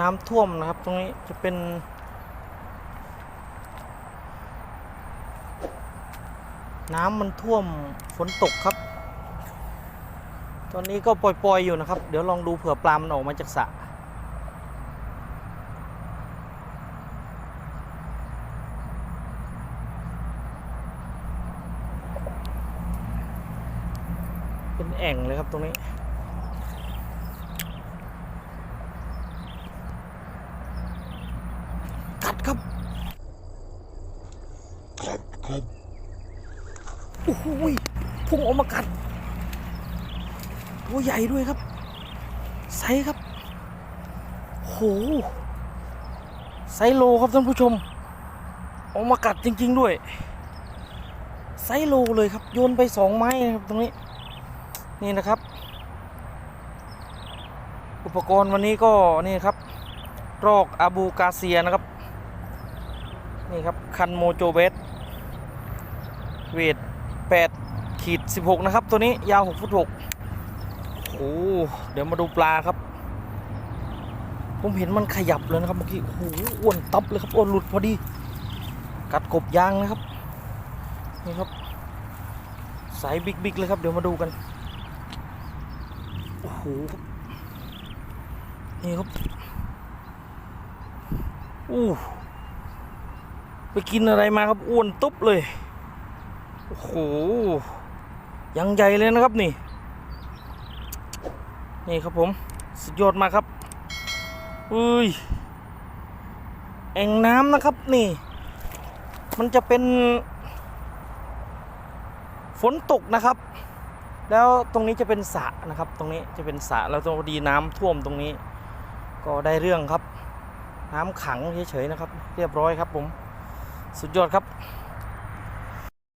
น้ำท่วมนะครับ ตรงนี้จะเป็น น้ำมันท่วมฝนตกครับ ตอนนี้ก็ปล่อยๆอยู่นะครับ เดี๋ยวลองดูเผื่อปลามันออกมาจากสระเป็นแอ่งเลยครับตรงนี้ กัดครับโอ้โหยพุ่งออกมากัดตัวใหญ่ด้วยครับไซส์ครับโหไซส์โลครับท่านผู้ชม ออกมากัดจริง ๆ ด้วยไซส์โลเลยครับโยนไปสองไม้นะครับตรงนี้ นี่นะครับ อุปกรณ์วันนี้ก็นี่ครับรอกอาบูกาเซียนะครับ นี่ครับ คันโมโจเบสเวท8ขีด16 นะครับ ตัวนี้ยาว6ฟุต6โอ้เดี๋ยวมาดูปลาครับ ผมเห็นมันขยับเลยนะครับเมื่อกี้โอ้โหอ้วนตับเลยครับอ้วนหลุดพอดี กัดกบยางนะครับ นี่ครับ สายบิ๊กๆเลยครับ เดี๋ยวมาดูกัน โอ้โหนี่ครับอู้ ไปกินอะไรมาครับอ้วนตุ๊บเลย โอ้โห ยังใหญ่เลยนะครับนี่ นี่ครับผม สุดยอดมากครับ อุ้ย แอ่งน้ำนะครับนี่ มันจะเป็น ฝนตกนะครับ แล้วตรงนี้จะเป็นสระนะครับ ตรงนี้จะเป็นสระแล้วตรงดีน้ำท่วมตรงนี้ ก็ได้เรื่องครับ น้ำขังเฉยๆนะครับ เรียบร้อยครับผม สุดยอดครับ